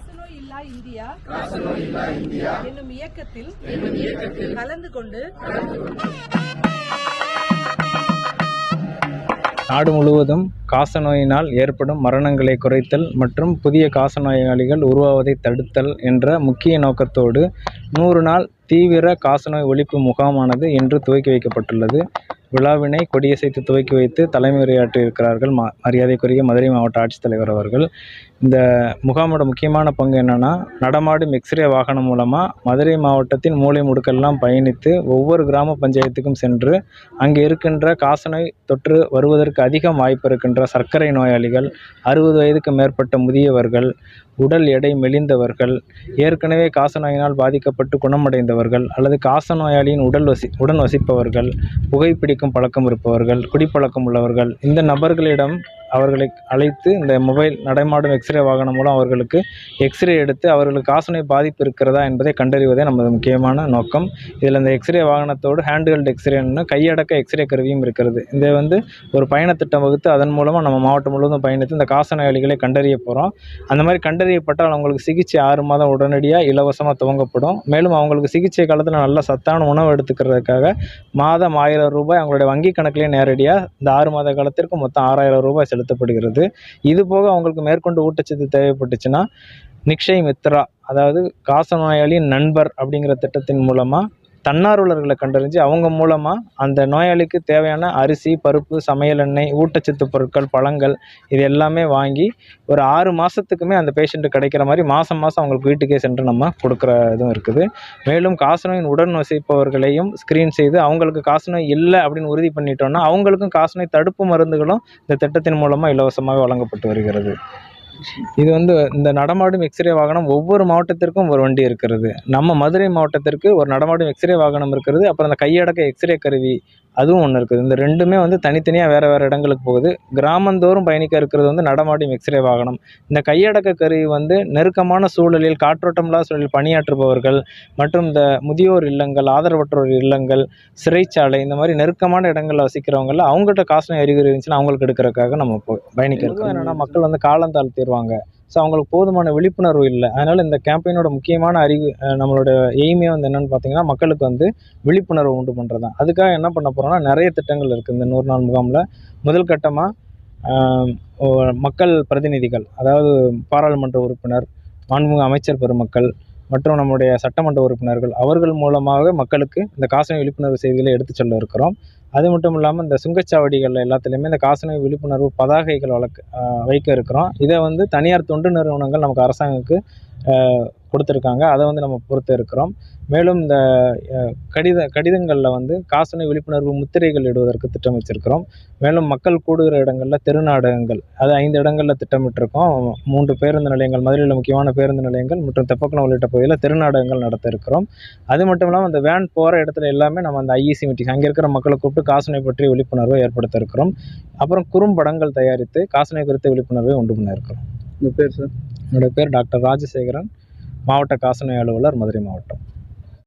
காசநோயில்லா India. காசநோயில்லா India. என்னும் இயக்கத்தில் என்னும் இயக்கத்தில் கலந்து கொண்டு. நாடு முழுவதும் காசநோயினால் ஏற்படும் மரணங்களை குறைத்தல் மற்றும் புதிய காசநோயாளிகள் உருவாவதை தடுத்தல் என்ற முக்கிய நோக்கத்தோடு நூறு நாள் தீவிர காசநோய் ஒழிப்பு முகாமானது இன்று துவக்கி வைக்கப்பட்டுள்ளது. விழாவினை கொடியசைத்து துவக்கி வைத்து தலைமை உரையாற்றியிருக்கிறார்கள் ம மரியாதைக்குரிய மதுரை மாவட்ட ஆட்சித்தலைவர் அவர்கள். இந்த முகாமோட முக்கியமான பங்கு என்னென்னா நடமாடும் எக்ஸ்ரே வாகனம் மூலமாக மதுரை மாவட்டத்தின் மூலை முடுக்கெல்லாம் பயணித்து ஒவ்வொரு கிராம பஞ்சாயத்துக்கும் சென்று அங்கே இருக்கின்ற காசநோய் தொற்று வருவதற்கு அதிகம் வாய்ப்பு இருக்கின்ற சர்க்கரை நோயாளிகள் அறுபது வயதுக்கு மேற்பட்ட முதியவர்கள் உடல் எடை மெலிந்தவர்கள் ஏற்கனவே காசநோயினால் பாதிக்கப்பட்டு குணமடைந்தவர்கள் அல்லது காசநோயாளியின் உடல் வசி உடன் வசிப்பவர்கள் புகைப்பிடிக்கும் பழக்கம் இருப்பவர்கள் குடிப்பழக்கம் உள்ளவர்கள் இந்த நபர்களிடம் அவர்களை அழைத்து இந்த மொபைல் நடைமாடும் எக்ஸ்ரே வாகனம் மூலம் அவர்களுக்கு எக்ஸ்ரே எடுத்து அவர்களுக்கு காசநோய் பாதிப்பு இருக்கிறதா என்பதை கண்டறிவதே நமது முக்கியமான நோக்கம். இதில் இந்த எக்ஸ்ரே வாகனத்தோடு ஹேண்ட்ஹெல்டு எக்ஸ்ரேன்னு கையடக்க எக்ஸ்ரே கருவியும் இருக்கிறது. இதை வந்து ஒரு பயணத்திட்டம் வகுத்து அதன் மூலமாக நம்ம மாவட்டம் முழுவதும் பயணித்து இந்த காசநோயாளிகளை கண்டறிய போகிறோம் அந்த மாதிரி கண்டறியப்பட்டால் அவங்களுக்கு சிகிச்சை ஆறு மாதம் உடனடியாக இலவசமாக துவங்கப்படும். மேலும் அவங்களுக்கு சிகிச்சை காலத்தில் நல்ல சத்தான உணவு எடுத்துக்கிறதுக்காக மாதம் ஆயிரம் ரூபாய் அவங்களுடைய வங்கி கணக்கிலே நேரடியாக இந்த ஆறு மாத காலத்திற்கு மொத்தம் ஆறாயிரம் ரூபாய் செலுத்தப்படுகிறது. இது போக அவங்களுக்கு மேற்கொண்டு ஊட்டச்சத்து தேவைப்பட்டுச்சுன்னா நிக்ஷய் மித்ரா அதாவது காசநோயாளியின் நண்பர் அப்படிங்கிற திட்டத்தின் மூலமாக தன்னார்வலர்களை கண்டறிஞ்சு அவங்க மூலமாக அந்த நோயாளிக்கு தேவையான அரிசி பருப்பு சமையல் எண்ணெய் ஊட்டச்சத்து பொருட்கள் பழங்கள் இது எல்லாமே வாங்கி ஒரு ஆறு மாதத்துக்குமே அந்த பேஷண்ட்டு கிடைக்கிற மாதிரி மாதம் மாதம் அவங்களுக்கு வீட்டுக்கே சென்று நம்ம கொடுக்குற இதுவும் இருக்குது. மேலும் காசநோயின் உடன் வசிப்பவர்களையும் ஸ்க்ரீன் செய்து அவங்களுக்கு காசநோய் இல்லை அப்படின்னு உறுதி பண்ணிட்டோம்னா அவங்களுக்கும் காசநோய் தடுப்பு மருந்துகளும் இந்த திட்டத்தின் மூலமாக இலவசமாக வழங்கப்பட்டு வருகிறது. இது வந்து இந்த நடமாடும் எக்ஸ்ரே வாகனம் ஒவ்வொரு மாவட்டத்திற்கும் ஒரு வண்டி இருக்கிறது. நம்ம மதுரை மாவட்டத்திற்கு ஒரு நடமாடும் எக்ஸ்ரே வாகனம் இருக்கிறது. அப்புறம் அந்த கையடக்க எக்ஸ்ரே கருவி அதுவும் ஒன்று இருக்குது. இந்த ரெண்டுமே வந்து தனித்தனியாக வேறு வேறு இடங்களுக்கு போகுது. கிராமந்தோறும் பயணிக்க இருக்கிறது வந்து நடமாடும் எக்ஸ்ரே வாகனம். இந்த கையடக்க கருவி வந்து நெருக்கமான சூழலில் காற்றோட்டமில்லா சூழலில் பணியாற்றுபவர்கள் மற்றும் இந்த முதியோர் இல்லங்கள் ஆதரவற்றோர் இல்லங்கள் சிறைச்சாலை இந்த மாதிரி நெருக்கமான இடங்களில் வசிக்கிறவங்கள அவங்கள்ட்ட காசு அறிகுறி இருந்துச்சுன்னா அவங்களுக்கு எடுக்கிறதுக்காக நம்ம பயணிக்கிறோம் என்னென்னா மக்கள் வந்து காலம் தாழ்த்திடுவாங்க. ஸோ அவங்களுக்கு போதுமான விழிப்புணர்வு இல்லை. அதனால் இந்த கேம்பெயினோட முக்கியமான அறிவு நம்மளோட எய்மே வந்து என்னென்னு பார்த்தீங்கன்னா மக்களுக்கு வந்து விழிப்புணர்வு உண்டு பண்ணுறது தான் அதுக்காக என்ன பண்ண போகிறோம்னா நிறைய திட்டங்கள் இருக்குது இந்த நூறு நாள் முகாமில். முதல் கட்டமாக மக்கள் பிரதிநிதிகள் அதாவது பாராளுமன்ற உறுப்பினர் மாண்புமிகு அமைச்சர் பெருமக்கள் மற்றும் நம்முடைய சட்டமன்ற உறுப்பினர்கள் அவர்கள் மூலமாக மக்களுக்கு இந்த காசநோய் விழிப்புணர்வு செய்திகளை எடுத்து சொல்ல இருக்கிறோம். அது மட்டும் இல்லாமல் இந்த சுங்கச்சாவடிகள் எல்லாத்துலேயுமே இந்த காசநோய் விழிப்புணர்வு பதாகைகள் வளர்க்க வைக்க இருக்கிறோம். இதை வந்து தனியார் தொண்டு நிறுவனங்கள் நமக்கு அரசாங்கத்துக்கு கொடுத்துருக்காங்க. அதை வந்து நம்ம பொறுத்து இருக்கிறோம். மேலும் இந்த கடித கடிதங்களில் வந்து காசநோய் விழிப்புணர்வு முத்திரைகள் இடுவதற்கு திட்டம் வச்சிருக்கிறோம் மேலும் மக்கள் கூடுகிற இடங்களில் தெருநாடகங்கள் அது ஐந்து இடங்களில் திட்டமிட்டிருக்கோம். மூன்று பேருந்து நிலையங்கள் மதுரையில் முக்கியமான பேருந்து நிலையங்கள் மற்றும் தெப்பக்குளம் உள்ளிட்ட பகுதியில் தெருநாடகங்கள் நடத்த இருக்கிறோம் அது மட்டும் இல்லாமல் அந்த வேன் போகிற இடத்துல எல்லாமே நம்ம அந்த ஐஇசி மீட்டிங் அங்கே இருக்கிற மக்களை கூப்பிட்டு காசநோய் பற்றி விழிப்புணர்வை ஏற்படுத்த இருக்கிறோம் அப்புறம் குறும்படங்கள் தயாரித்து காசநோய் குறித்த விழிப்புணர்வை உண்டு பண்ண இருக்கிறோம் உங்கள் பேர் சார் என்னோட பேர் டாக்டர் ராஜசேகரன். மாவட்ட காசநோய் அலுவலர் மதுரை மாவட்டம்.